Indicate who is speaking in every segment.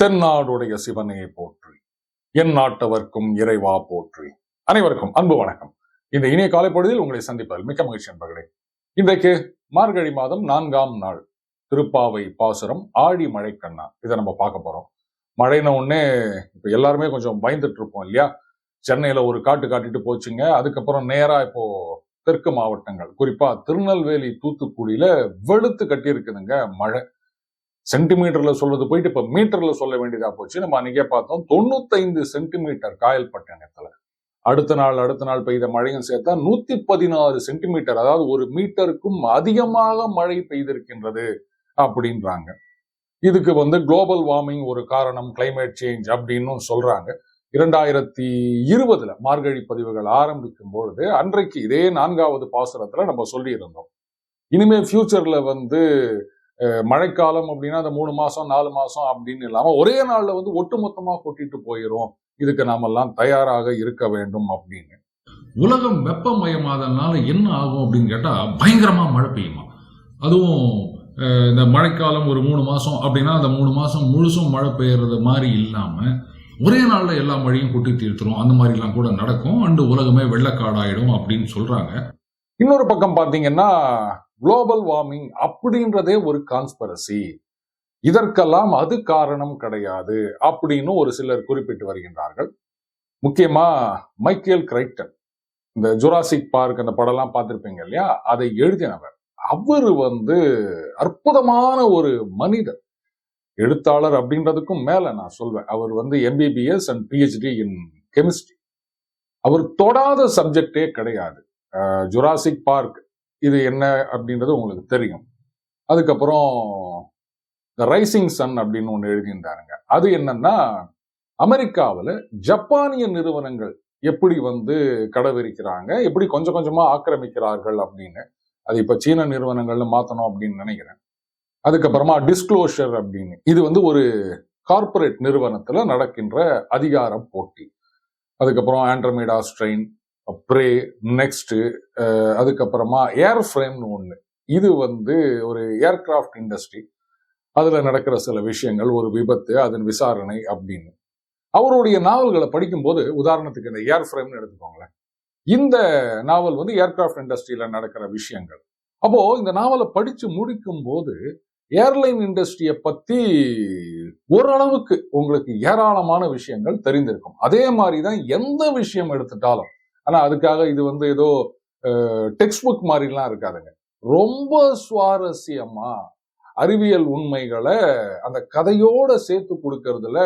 Speaker 1: தென்னாடுடைய சிவனையை போற்றி என் நாட்டவர்க்கும் இறைவா போற்றி. அனைவருக்கும் அன்பு வணக்கம். இந்த இனிய காலை பொழுதில் உங்களை சந்திப்பதில் மிக்க மகிழ்ச்சி என்பர்களே இன்றைக்கு மார்கழி மாதம் நான்காம் நாள் திருப்பாவை பாசுரம் ஆடி மழை கண்ணா. இதை நம்ம பார்க்க போறோம். மழைன உடனே இப்ப எல்லாருமே கொஞ்சம் பயந்துட்டு இருப்போம் இல்லையா? சென்னையில ஒரு காட்டு காட்டிட்டு போச்சுங்க. அதுக்கப்புறம் நேரா இப்போ தெற்கு மாவட்டங்கள் குறிப்பா திருநெல்வேலி தூத்துக்குடியில வெளுத்து கட்டியிருக்குதுங்க மழை. சென்டிமீட்டர்ல சொல்றது போயிட்டு இப்ப மீட்டர்ல சொல்ல வேண்டியதா போச்சு. நம்ம அன்றைக்கே பார்த்தோம் தொண்ணூத்தைந்து சென்டிமீட்டர் காயல்பட்டினத்துல அடுத்த நாள் அடுத்த நாள் பெய்த மழையும் சேர்த்தா நூத்தி பதினாறு சென்டிமீட்டர் அதாவது ஒரு மீட்டருக்கும் அதிகமாக மழை பெய்திருக்கின்றது அப்படின்றாங்க. இதுக்கு வந்து குளோபல் வார்மிங் ஒரு காரணம் கிளைமேட் சேஞ்ச் அப்படின்னு சொல்றாங்க. இரண்டாயிரத்தி இருபதுல மார்கழி பதிவுகள் ஆரம்பிக்கும் பொழுது அன்றைக்கு இதே நான்காவது பாசுரத்துல நம்ம சொல்லியிருந்தோம். இனிமேல் இனிமே ஃபியூச்சர்ல வந்து மழைக்காலம் அப்படின்னா அந்த மூணு மாசம் நாலு மாசம் அப்படின்னு இல்லாம ஒரே நாள்ல வந்து ஒட்டுமொத்தமா கொட்டிட்டு போயிரும். இதுக்கு நாமெல்லாம் தயாராக இருக்க வேண்டும் அப்படின்னு.
Speaker 2: உலகம் வெப்பமயமாதனால என்ன ஆகும் அப்படின்னு கேட்டா பயங்கரமா மழை பெய்யுமா? அதுவும் இந்த மழைக்காலம் ஒரு மூணு மாசம் அப்படின்னா அந்த மூணு மாசம் முழுசும் மழை பெய்யறது மாதிரி இல்லாம ஒரே நாள்ல எல்லா மழையும் கொட்டி தீர்த்துரும். அந்த மாதிரிலாம் கூட நடக்கும். அண்டு உலகமே வெள்ளக்காடாயிடும் அப்படின்னு சொல்றாங்க.
Speaker 1: இன்னொரு பக்கம் பாத்தீங்கன்னா குளோபல் வார்மிங் அப்படின்றதே ஒரு கான்ஸ்பரசி இதற்கெல்லாம் அது காரணம் கிடையாது அப்படின்னு ஒரு சிலர் குறிப்பிட்டு வருகின்றார்கள். முக்கியமா மைக்கேல் கிரைட்டன். இந்த ஜுராசிக் பார்க் அந்த படம்லாம் பார்த்திருப்பீங்க இல்லையா? அதை எழுதினவர். அவர் வந்து அற்புதமான ஒரு மனிதர். எழுத்தாளர் அப்படின்றதுக்கும் மேல நான் சொல்வேன். அவர் வந்து MBBS and PhD in chemistry அவர் தொடாத சப்ஜெக்டே கிடையாது. ஜுராசிக் பார்க் இது என்ன அப்படின்றது உங்களுக்கு தெரியும். அதுக்கப்புறம் த ரைசிங் சன் அப்படின்னு ஒன்று எழுதியிருந்தாருங்க. அது என்னன்னா அமெரிக்காவில் ஜப்பானிய நிறுவனங்கள் எப்படி வந்து கடவிரிக்கிறாங்க எப்படி கொஞ்சம் கொஞ்சமா ஆக்கிரமிக்கிறார்கள் அப்படின்னு. அது இப்போ சீன நிறுவனங்கள்னு மாத்தணும் அப்படின்னு நினைக்கிறேன். அதுக்கப்புறமா டிஸ்க்ளோஷர் அப்படின்னு. இது வந்து ஒரு கார்ப்பரேட் நிறுவனத்துல நடக்கின்ற அதிகார போட்டி. அதுக்கப்புறம் ஆண்ட்ரமீடா ஸ்ட்ரெயின் ப்ரே நெக்ஸ்ட்டு அதுக்கப்புறமா ஏர் ஃப்ரேம்னு ஒன்று இது வந்து ஒரு ஏர்கிராஃப்ட் இண்டஸ்ட்ரி அதுல நடக்கிற சில விஷயங்கள் ஒரு விபத்து அதன் விசாரணை அப்படின்னு. அவருடைய நாவல்களை படிக்கும்போது உதாரணத்துக்கு இந்த ஏர் ஃப்ரேம்னு எடுத்துக்கோங்களேன். இந்த நாவல் வந்து ஏர்கிராஃப்ட் இண்டஸ்ட்ரியில நடக்கிற விஷயங்கள். அப்போது இந்த நாவலை படிச்சு முடிக்கும் போது ஏர்லைன் இண்டஸ்ட்ரியை பத்தி ஓரளவுக்கு உங்களுக்கு ஏராளமான விஷயங்கள் தெரிந்திருக்கும். அதே மாதிரி தான் எந்த விஷயம் எடுத்துட்டாலும் ஆனா அதுக்காக இது வந்து ஏதோ டெக்ஸ்ட் புக் மாதிரிலாம் இருக்காதுங்க. ரொம்ப சுவாரஸ்யமா அறிவியல் உண்மைகளை அந்த கதையோட சேர்த்து கொடுக்கறதுல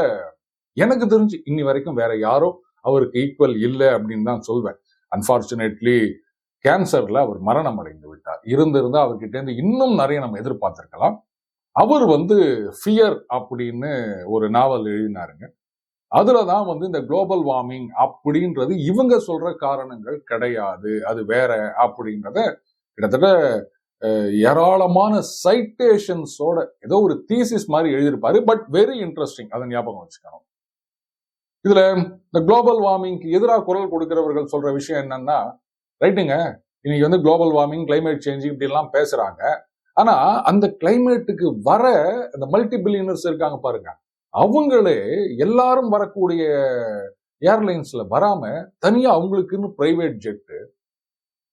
Speaker 1: எனக்கு தெரிஞ்சு இன்னி வரைக்கும் வேற யாரும் அவருக்கு ஈக்குவல் இல்லை அப்படின்னு தான் சொல்வேன். அன்பார்ச்சுனேட்லி கேன்சர்ல அவர் மரணம் அடைந்து விட்டார். இருந்திருந்தா அவர்கிட்ட இருந்து இன்னும் நிறைய நம்ம எதிர்பார்த்திருக்கலாம். அவர் வந்து ஃபியர் அப்படின்னு ஒரு நாவல் எழுதினாருங்க. அதில் தான் வந்து இந்த குளோபல் வார்மிங் அப்படின்றது இவங்க சொல்ற காரணங்கள் கிடையாது. அது வேற அப்படின்றத கிட்டத்தட்ட ஏராளமான சைட்டேஷன்ஸோட ஏதோ ஒரு தீசிஸ் மாதிரி எழுதியிருப்பாரு. பட் வெரி இன்ட்ரெஸ்டிங் அதை ஞாபகம் வச்சுக்கணும். இதுல இந்த குளோபல் வார்மிங்க்கு எதிராக குரல் கொடுக்கிறவர்கள் சொல்ற விஷயம் என்னன்னா ரைட்டுங்க இன்னைக்கு வந்து குளோபல் வார்மிங் கிளைமேட் சேஞ்ச் இப்படி எல்லாம் பேசுறாங்க. ஆனா அந்த கிளைமேட்டுக்கு வர அந்த மல்டி பில்லியனர்ஸ் இருக்காங்க பாருங்க. அவங்களே எல்லாரும் வரக்கூடிய ஏர்லைன்ஸ்ல வராம தனியா அவங்களுக்குன்னு பிரைவேட் ஜெட்டு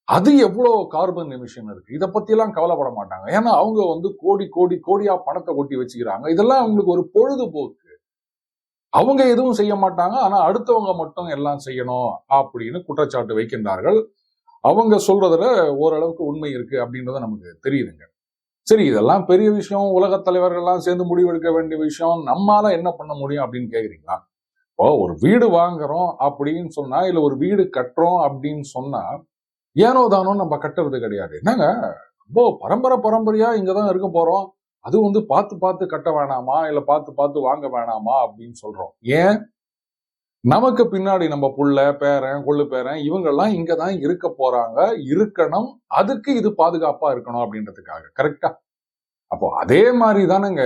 Speaker 1: அது எவ்வளோ கார்பன் எமிஷன் இருக்கு? இதை பற்றிலாம் கவலைப்பட மாட்டாங்க. ஏன்னா அவங்க வந்து கோடி கோடி கோடியா பணத்தை கொட்டி வச்சுக்கிறாங்க. இதெல்லாம் அவங்களுக்கு ஒரு பொழுதுபோக்கு. அவங்க எதுவும் செய்ய மாட்டாங்க. ஆனா அடுத்தவங்க மட்டும் எல்லாம் செய்யணும் அப்படின்னு குற்றச்சாட்டு வைக்கின்றார்கள். அவங்க சொல்றதுல ஓரளவுக்கு உண்மை இருக்கு அப்படின்றது நமக்கு தெரியுதுங்க. சரி இதெல்லாம் பெரிய விஷயம். உலக தலைவர்கள்லாம் சேர்ந்து முடிவெடுக்க வேண்டிய விஷயம். நம்மால என்ன பண்ண முடியும் அப்படின்னு கேக்குறீங்களா? இப்போ ஒரு வீடு வாங்குறோம் அப்படின்னு சொன்னா இல்ல ஒரு வீடு கட்டுறோம் அப்படின்னு சொன்னா ஏனோ தானோ நம்ம கட்டுறது கிடையாது. என்னங்க? ரொம்ப பரம்பரை பரம்பரையா இங்கதான் இருக்க போறோம். அது வந்து பார்த்து பார்த்து கட்ட வேணாமா? இல்ல பார்த்து பார்த்து வாங்க வேணாமா? அப்படின்னு சொல்றோம். ஏன்? நமக்கு பின்னாடி நம்ம புள்ள பேரன் கொள்ளு பேரன் இவங்கெல்லாம் இங்க தான் இருக்க போறாங்க. இருக்கணும். அதுக்கு இது பாதுகாப்பா இருக்கணும் அப்படின்றதுக்காக. கரெக்டா அப்போ அதே மாதிரி தானேங்க.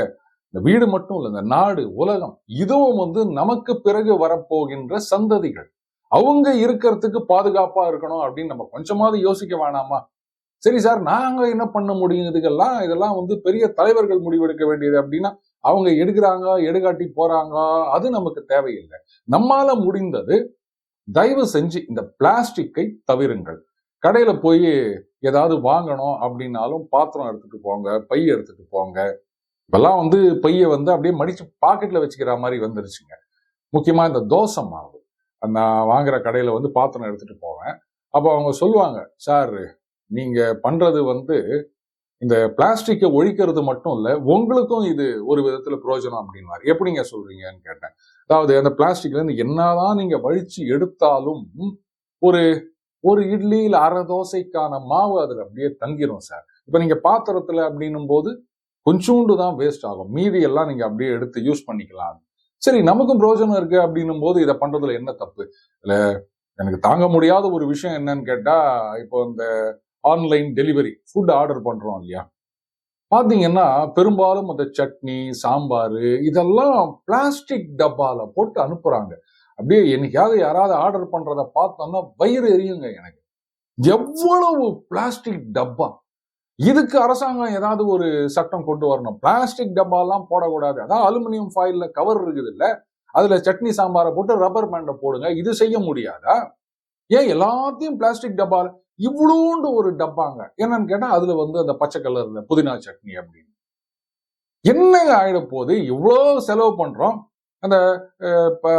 Speaker 1: இந்த வீடு மட்டும் இல்ல இந்த நாடு உலகம் இதுவும் வந்து நமக்கு பிறகு வரப்போகின்ற சந்ததிகள். அவங்க இருக்கிறதுக்கு பாதுகாப்பா இருக்கணும் அப்படின்னு நம்ம கொஞ்சமாவது யோசிக்க வேணாமா? சரி சார் நாங்க என்ன பண்ண முடியும்? இதுக்கெல்லாம் இதெல்லாம் வந்து பெரிய தலைவர்கள் முடிவெடுக்க வேண்டியது அப்படின்னா அவங்க எடுக்கிறாங்க எடுகாட்டி போறாங்க அது நமக்கு தேவையில்லை. நம்மால முடிந்தது தயவு செஞ்சு இந்த பிளாஸ்டிக்கை தவிருங்கள். கடையில போய் ஏதாவது வாங்கணும் அப்படின்னாலும் பாத்திரம் எடுத்துட்டு போங்க பை எடுத்துட்டு போங்க. இப்பெல்லாம் வந்து பையை வந்து அப்படியே மடிச்சு பாக்கெட்ல வச்சுக்கிற மாதிரி வந்துருச்சுங்க. முக்கியமா இந்த தோசை மாவு. நான் வாங்குற கடையில வந்து பாத்திரம் எடுத்துட்டு போவேன். அப்போ அவங்க சொல்லுவாங்க சார் நீங்க பண்றது வந்து இந்த பிளாஸ்டிக்கை ஒழிக்கிறது மட்டும் இல்லை உங்களுக்கும் இது ஒரு விதத்தில் பிரயோஜனம் அப்படின்னாரு எப்படிங்க சொல்றீங்கன்னு கேட்டேன். அதாவது அந்த பிளாஸ்டிக்லேருந்து என்னதான் நீங்கள் வழித்து எடுத்தாலும் ஒரு ஒரு இட்லி அரை தோசைக்கான மாவு அதில் அப்படியே தங்கிரும் சார். இப்போ நீங்கள் பாத்திரத்தில் அப்படின்னும் போது கொஞ்சோண்டு தான் வேஸ்ட் ஆகும். மீதி எல்லாம் நீங்கள் அப்படியே எடுத்து யூஸ் பண்ணிக்கலாம். சரி நமக்கும் பிரயோஜனம் இருக்கு அப்படின்னும் போது இதை பண்றதுல என்ன தப்பு? இல்லை எனக்கு தாங்க முடியாத ஒரு விஷயம் என்னன்னு கேட்டால் இப்போ இந்த ஆன்லைன் டெலிவரி ஃபுட் ஆர்டர் பண்ணுறோம் இல்லையா? பார்த்தீங்கன்னா பெரும்பாலும் அந்த சட்னி சாம்பார் இதெல்லாம் பிளாஸ்டிக் டப்பாவில் போட்டு அனுப்புகிறாங்க அப்படியே என்னைக்காவது யாராவது ஆர்டர் பண்ணுறத பார்த்தோம்னா வயிறு எரியுங்க எனக்கு. எவ்வளவு பிளாஸ்டிக் டப்பா. இதுக்கு அரசாங்கம் ஏதாவது ஒரு சட்டம் கொண்டு வரணும். பிளாஸ்டிக் டப்பாலாம் போடக்கூடாது. அதான் அலுமினியம் ஃபாயிலில் கவர் இருக்குது இல்லை அதில் சட்னி சாம்பாரை போட்டு ரப்பர் பேண்டை போடுங்க. இது செய்ய முடியாதா? ஏன் எல்லாத்தையும் பிளாஸ்டிக் டப்பாவில் இவ்வளோண்டு ஒரு டப்பாங்க. என்னன்னு கேட்டா அதுல வந்து அந்த பச்சை கலர்ல புதினா சட்னி அப்படின்னு. என்னங்க ஆயிட போது இவ்வளோ செலவு பண்றோம். அந்த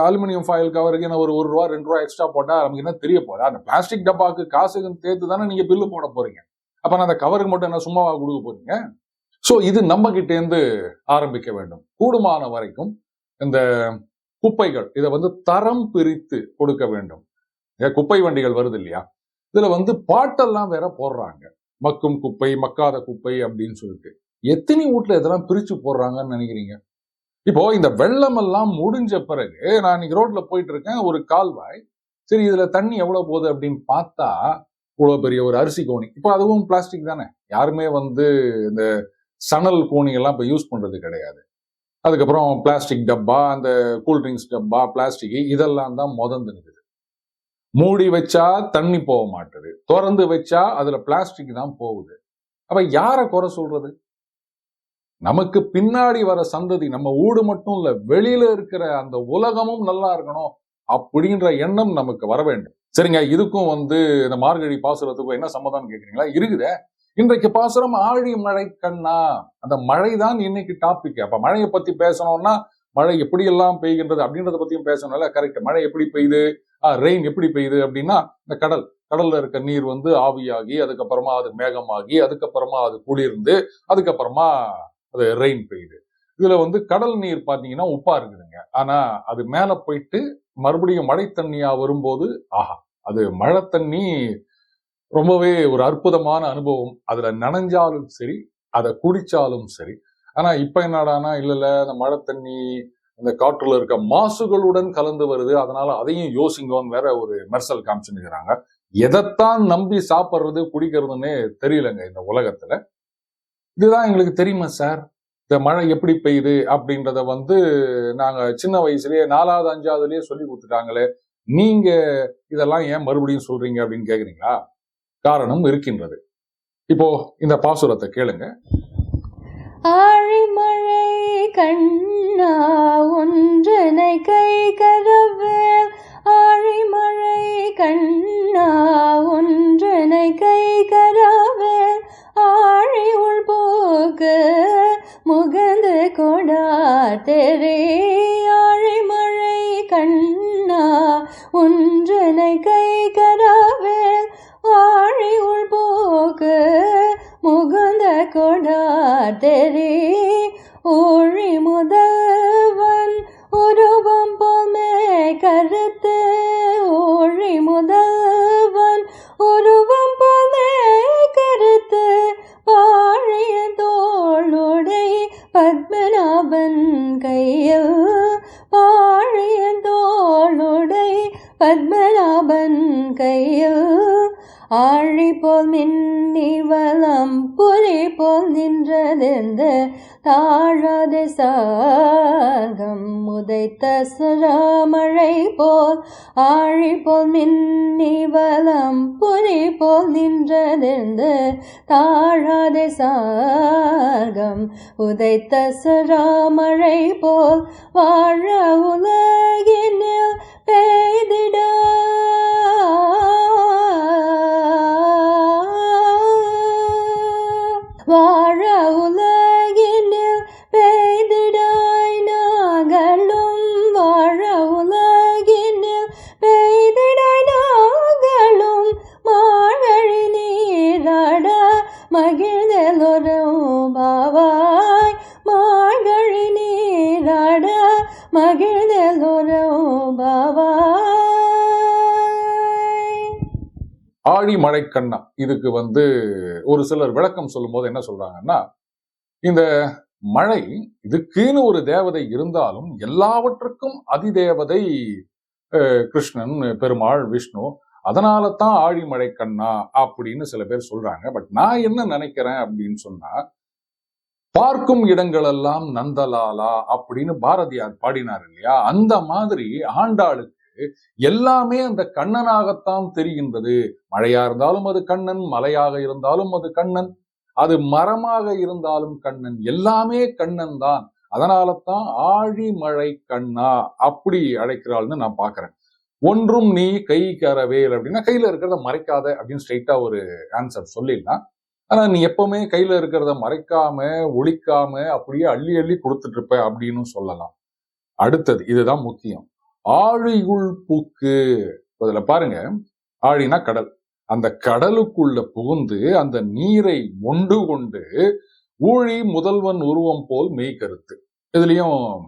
Speaker 1: அலுமினியம் ஃபாயில் கவருக்கு என்ன ஒரு ஒரு ரூபா ரெண்டு ரூபா எக்ஸ்ட்ரா போட்டா நமக்கு என்ன தெரிய போகுது? அந்த பிளாஸ்டிக் டப்பாக்கு காசுக்கு தேர்த்து தானே நீங்க பில்லு போட போறீங்க. அப்ப நான் அந்த கவருக்கு மட்டும் என்ன சும்மாவா கொடுக்க போறீங்க? ஸோ இது நம்ம கிட்டேருந்து ஆரம்பிக்க வேண்டும். கூடுமான வரைக்கும் இந்த குப்பைகள் இதை வந்து தரம் பிரித்து கொடுக்க வேண்டும். ஏன் குப்பை வண்டிகள் வருது இல்லையா? இதுல வந்து பாட்டெல்லாம் வேற போடுறாங்க. மக்கும் குப்பை மக்காத குப்பை அப்படின்னு சொல்லிட்டு. எத்தனை வீட்டுல இதெல்லாம் பிரிச்சு போடுறாங்கன்னு நினைக்கிறீங்க? இப்போ இந்த வெள்ளம் எல்லாம் முடிஞ்ச பிறகு நான் இன்னைக்கு ரோட்ல போயிட்டு இருக்கேன் ஒரு கால்வாய். சரி இதுல தண்ணி எவ்வளவு போகுது அப்படின்னு பார்த்தா இவ்வளவு பெரிய ஒரு அரிசி கோணி. இப்போ அதுவும் பிளாஸ்டிக் தானே. யாருமே வந்து இந்த சணல் கோணியெல்லாம் இப்போ யூஸ் பண்றது கிடையாது. அதுக்கப்புறம் பிளாஸ்டிக் டப்பா அந்த கூல்ட்ரிங்க்ஸ் டப்பா பிளாஸ்டிக் இதெல்லாம் தான் முதந்து நிற்குது மூடி வச்சா தண்ணி போக மாட்டுது. திறந்து வச்சா அதுல பிளாஸ்டிக் தான் போகுது. அப்ப யாரை குறை சொல்றது? நமக்கு பின்னாடி வர சந்ததி நம்ம ஊடு மட்டும் இல்ல வெளியில இருக்கிற அந்த உலகமும் நல்லா இருக்கணும் அப்படின்ற எண்ணம் நமக்கு வர வேண்டும். சரிங்க இதுக்கும் வந்து இந்த மார்கழி பாசுரத்துக்கும் என்ன சம்மதம் கேக்குறீங்களா? இருக்குதே. இன்றைக்கு பாசுரம் ஆழி மழை கண்ணா. அந்த மழை தான் இன்னைக்கு டாபிக் அப்ப மழையை பத்தி பேசணும்னா மழை எப்படி எல்லாம் பெய்கின்றது அப்படின்றத பத்தியும் பேசணும்ல கரெக்ட் மழை எப்படி பெய்யுது? ரெயின் எப்படி பெய்யுது? அப்படின்னா இந்த கடல். கடல்ல இருக்க நீர் வந்து ஆவியாகி அதுக்கப்புறமா அது மேகமாகி அதுக்கப்புறமா அது குளிர்ந்து அதுக்கப்புறமா அது ரெயின் பெய்யுது. இதுல வந்து கடல் நீர் பார்த்தீங்கன்னா உப்பா இருக்குதுங்க. ஆனா அது மேல போயிட்டு மறுபடியும் மழை தண்ணியா வரும்போது ஆஹா அது மழை தண்ணி ரொம்பவே ஒரு அற்புதமான அனுபவம். அதுல நனைஞ்சாலும் சரி அதை குடிச்சாலும் சரி. ஆனா இப்ப என்னடானா இல்ல இல்ல அந்த மழை தண்ணி இந்த காற்றுல இருக்க மாசுகளுடன் கலந்து வருது. அதனால அதையும் யோசிங்கோன்னு வேற ஒரு மெர்சல் காமிச்சுன்னுக்கிறாங்க. எதைத்தான் நம்பி சாப்பிட்றது குடிக்கிறதுன்னே தெரியலங்க இந்த உலகத்துல. இதுதான் எங்களுக்கு தெரியுமா சார்? இந்த மழை எப்படி பெய்யுது அப்படின்றத வந்து நாங்க சின்ன வயசுலயே நாலாவது அஞ்சாவதுலயே சொல்லி கொடுத்துட்டாங்களே. நீங்க இதெல்லாம் ஏன் மறுபடியும் சொல்றீங்க அப்படின்னு கேக்குறீங்களா? காரணம் இருக்கின்றது. இப்போ இந்த பாசுரத்தை கேளுங்க.
Speaker 3: உதைத்த சுறாமழை போல் ஆழி போல் மின்னி வலம் புரி போல் நின்றதென்று தாழாதே சார்கம். உதைத்த சுறாமழை போல் வாழ உலகினில் பெய்திட. வா
Speaker 1: ஆழி மழைக்கண்ணா இதுக்கு வந்து ஒரு சிலர் விளக்கம் சொல்லும்போது என்ன சொல்றாங்கன்னா இந்த மழை இதுக்குன்னு ஒரு தேவதை இருந்தாலும் எல்லாவற்றுக்கும் அதிதேவதை கிருஷ்ணன் பெருமாள் விஷ்ணு அதனால தான் ஆழி மழை கண்ணா அப்படின்னு சில பேர் சொல்றாங்க. பட் நான் என்ன நினைக்கிறேன் அப்படின்னு சொன்னா பார்க்கும் இடங்களெல்லாம் நந்தலாலா அப்படின்னு பாரதியார் பாடினார் இல்லையா? அந்த மாதிரி ஆண்டாளுக்கு எல்லாமே அந்த கண்ணனாகத்தான் தெரிகின்றது. மழையா இருந்தாலும் அது கண்ணன் மலையாக இருந்தாலும் அது கண்ணன். அது மரமாக இருந்தாலும் கண்ணன். எல்லாமே கண்ணன் தான் அதனால தான் ஆழி மழை கண்ணா அப்படி அழைக்கிறாள்னு நான் பாக்குறேன் ஒன்றும் நீ கை கரவேல் அப்படின்னா கையில இருக்கிறத மறைக்காத அப்படின்னு ஸ்ட்ரைட்டா ஒரு ஆன்சர் சொல்லிடலாம். ஆனா நீ எப்பவுமே கையில இருக்கிறத மறைக்காம ஒழிக்காம அப்படியே அள்ளி அள்ளி கொடுத்துட்டு இருப்ப அப்படின்னு சொல்லலாம். அடுத்தது இதுதான் முக்கியம். ஆழியுள் பூக்கு. இதுல பாருங்க. ஆழினா கடல். அந்த கடலுக்குள்ள புகுந்து அந்த நீரை மொண்டு கொண்டு ஊழி முதல்வன் உருவம் போல் மெய் கருத்து இதுலயும்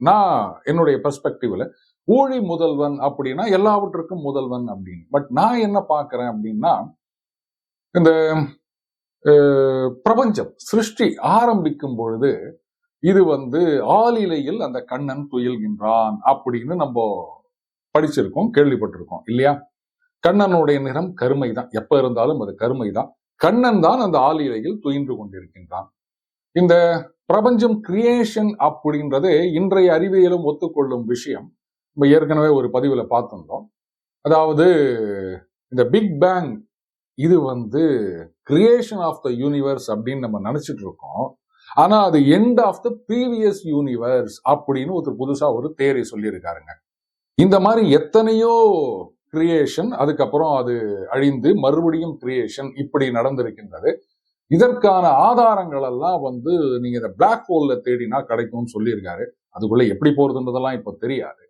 Speaker 1: நான் என்னுடைய பெர்ஸ்பெக்டிவ்ல ஊழி முதல்வன் அப்படின்னா எல்லாவற்றுக்கும் முதல்வன் அப்படின்னு. பட் நான் என்ன பாக்குறேன் அப்படின்னா இந்த பிரபஞ்சம் சிருஷ்டி ஆரம்பிக்கும் பொழுது இது வந்து ஆலிலையில் அந்த கண்ணன் துயில்கின்றான் அப்படின்னு நம்ம படிச்சிருக்கோம் கேள்விப்பட்டிருக்கோம் இல்லையா? கண்ணனுடைய நிறம் கருமை தான் எப்ப இருந்தாலும் அது கருமை தான் கண்ணன் தான் அந்த ஆலிலையில் துயின்று கொண்டிருக்கின்றான். இந்த பிரபஞ்சம் கிரியேஷன் அப்படின்றது இன்றைய அறிவியலும் ஒத்துக்கொள்ளும் விஷயம். நம்ம ஏற்கனவே ஒரு பதிவுல பார்த்திருந்தோம். அதாவது இந்த பிக் பேங் இது வந்து கிரியேஷன் ஆஃப் த யூனிவர்ஸ் அப்படின்னு நம்ம நினைச்சிட்டு இருக்கோம். ஆனா அது end of the previous universe அப்படின்னு ஒருத்தர் புதுசா ஒரு தேரி சொல்லியிருக்காருங்க. இந்த மாதிரி எத்தனையோ கிரியேஷன் அதுக்கப்புறம் அது அழிந்து மறுபடியும் கிரியேஷன் இப்படி நடந்திருக்கின்றது. இதற்கான ஆதாரங்கள் எல்லாம் வந்து நீங்க இந்த பிளாக் ஹோல்ல தேடினா கிடைக்கும்னு சொல்லியிருக்காரு. அதுக்குள்ள எப்படி போறதுன்றதெல்லாம் இப்போ தெரியாது.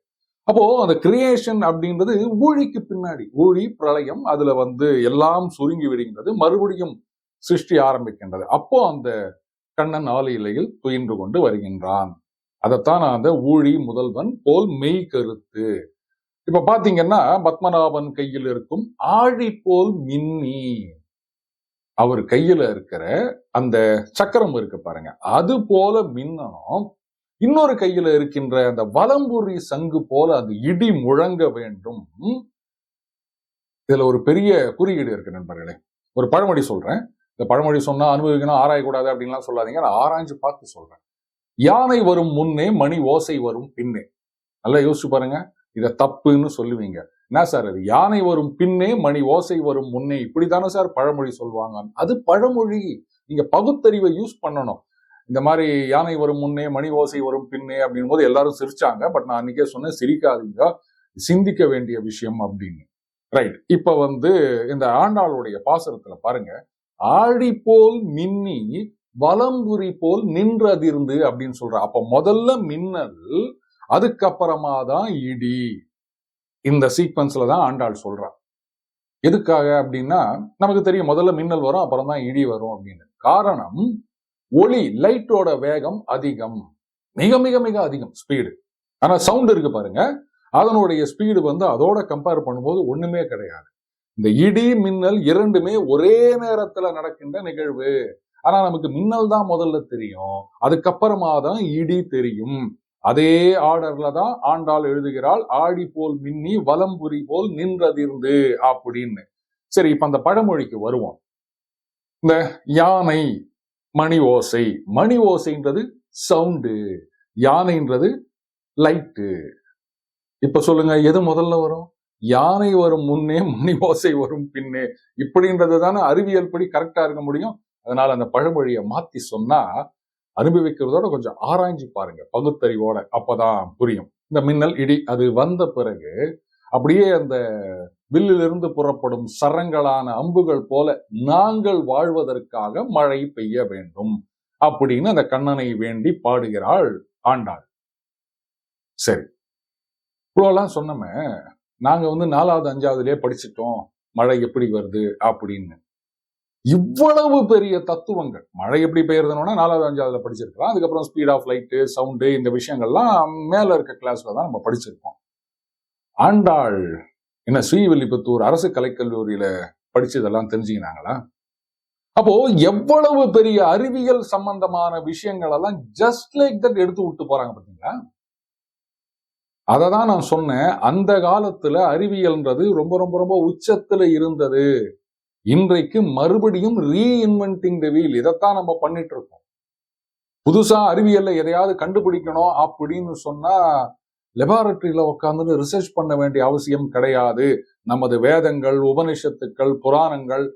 Speaker 1: அப்போ அந்த கிரியேஷன் அப்படின்றது ஊழிக்கு பின்னாடி ஊழி பிரளயம் அதுல வந்து எல்லாம் சுருங்கி விடுகின்றது மறுபடியும் சிருஷ்டி ஆரம்பிக்கின்றது. அப்போ அந்த கண்ணன் ஆலையிலையில் துயின்று கொண்டு வருகின்றான். அதைத்தான் அந்த ஊழி முதல்வன் போல் மெய் கருத்து. இப்ப பாத்தீங்கன்னா பத்மநாபன் கையில் இருக்கும் ஆழி போல் மின்னி. அவர் கையில இருக்கிற அந்த சக்கரம் இருக்கு பாருங்க அது போல மின்னணும். இன்னொரு கையில இருக்கின்ற அந்த வலம்புரி சங்கு போல அது இடி முழங்க வேண்டும். இதுல ஒரு பெரிய குறியீடு இருக்கு நண்பர்களே ஒரு பழமொழி சொல்றேன். இந்த பழமொழி சொன்னா அனுபவிக்கணும் ஆராயக்கூடாது அப்படின்லாம் சொல்லாதீங்க. நான் ஆராய்ஞ்சு பார்த்து சொல்கிறேன் யானை வரும் முன்னே மணி ஓசை வரும் பின்னே. நல்லா யோசிச்சு பாருங்க. இதை தப்புன்னு சொல்லுவீங்க. என்ன சார் அது யானை வரும் பின்னே மணி ஓசை வரும் முன்னே. இப்படித்தானே சார் பழமொழி சொல்லுவாங்க அது பழமொழி. நீங்க பகுத்தறிவை யூஸ் பண்ணணும். இந்த மாதிரி யானை வரும் முன்னே மணி ஓசை வரும் பின்னே அப்படின் போது எல்லாரும் சிரிச்சாங்க. பட் நான் அன்னைக்கே சொன்னேன் சிரிக்காதீங்க. சிந்திக்க வேண்டிய விஷயம் அப்படின்னு. ரைட் இப்ப வந்து இந்த ஆண்டாளுடைய பாசனத்துல பாருங்க. ஆழி போல் மின்னி வலம்புரி போல் நின்றதிர்ந்து அப்படின்னு சொல்ற. அப்ப முதல்ல மின்னல் அதுக்கப்புறமா தான் இடி. இந்த சீக்வன்ஸ்ல தான் ஆண்டாள் சொல்றான் எதுக்காக அப்படின்னா நமக்கு தெரியும் முதல்ல மின்னல் வரும் அப்புறம் தான் இடி வரும் அப்படின்னு. காரணம் ஒளி லைட்டோட வேகம் அதிகம். மிக மிக மிக அதிகம் ஸ்பீடு ஆனா சவுண்ட் இருக்கு பாருங்க. அதனுடைய ஸ்பீடு வந்து அதோட கம்பேர் பண்ணும்போது ஒண்ணுமே கிடையாது. இந்த இடி மின்னல் இரண்டுமே ஒரே நேரத்துல நடக்கின்ற நிகழ்வு. ஆனா நமக்கு மின்னல் தான் முதல்ல தெரியும். அதுக்கப்புறமா தான் இடி தெரியும். அதே ஆர்டர்ல தான் ஆண்டாள் எழுதுகிறாள் ஆடி போல் மின்னி வலம்புரி போல் நின்றதிர்ந்து அப்படின்னு. சரி இப்ப அந்த பழமொழிக்கு வருவோம். இந்த யானை மணி ஓசை. மணி ஓசைன்றது சவுண்டு. யானைன்றது லைட்டு. இப்ப சொல்லுங்க எது முதல்ல வரும்? யானை வரும் முன்னே மணி வரும் பின்னே இப்படின்றது தானே அறிவியல் படி கரெக்டா இருக்க முடியும்? அதனால அந்த பழமொழியை மாத்தி சொன்னா அனுபவிக்கிறதோட கொஞ்சம் ஆராய்ஞ்சு பாருங்க. பகுத்தறிவோட அப்பதான் புரியும். இந்த மின்னல் இடி அது வந்த பிறகு அப்படியே அந்த வில்லிலிருந்து புறப்படும் சரங்களான அம்புகள் போல நாங்கள் வாழ்வதற்காக மழை பெய்ய வேண்டும் அப்படின்னு அந்த கண்ணனை வேண்டி பாடுகிறாள் ஆண்டாள். சரி. இவ்வளோலாம் சொன்னமே நாங்க வந்து நாலாவது அஞ்சாவதுலயே படிச்சிட்டோம். மழை எப்படி வருது? அப்படின்னு. இவ்வளவு பெரிய தத்துவங்கள். மழை எப்படி பெய்யறதுன்னா நாலாவது அஞ்சாவதுல படிச்சிருக்கலாம். அதுக்கப்புறம் ஸ்பீட் ஆஃப் லைட்டு சவுண்டு இந்த விஷயங்கள்லாம் மேல இருக்க கிளாஸ்ல தான் நம்ம படிச்சிருக்கோம். ஆண்டாள் என்ன ஸ்ரீவில்லிபுத்தூர் அரசு கலைக்கல்லூரியில படிச்சதெல்லாம் தெரிஞ்சுக்கினாங்களா? அப்போ எவ்வளவு பெரிய அறிவியல் சம்பந்தமான விஷயங்கள் எல்லாம் ஜஸ்ட் லைக் தட் எடுத்து விட்டு போறாங்க பாத்தீங்களா அதை தான் நான் சொன்னேன் அந்த காலத்துல அறிவியல்ன்றது ரொம்ப ரொம்ப ரொம்ப உச்சத்துல இருந்தது. இன்றைக்கு மறுபடியும் ரீஇன்வென்டிங் த வீல் இதைத்தான் நம்ம பண்ணிட்டு இருக்கோம் புதுசா அறிவியல்ல எதையாவது கண்டுபிடிக்கணும் அப்படின்னு சொன்னா லெபார்டரியில உட்காந்து ரிசர்ச் பண்ண வேண்டிய அவசியம் கிடையாது. நமது வேதங்கள் உபனிஷத்துக்கள் புராணங்கள்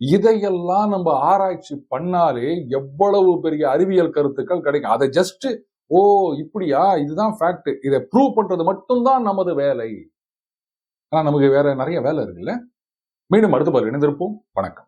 Speaker 1: இதையெல்லாம் நம்ம ஆராய்ச்சி பண்ணாலே எவ்வளவு பெரிய அறிவியல் கருத்துக்கள் கிடைக்கும். அதை ஜஸ்ட் ஓ இப்படியா? இதுதான் ஃபேக்ட் இதை ப்ரூவ் பண்றது மட்டும்தான் நமது வேலை. ஆனா நமக்கு வேற நிறைய வேலை இருக்குல்ல? மீண்டும் அடுத்த பாரு இணைந்திருப்போம். வணக்கம்.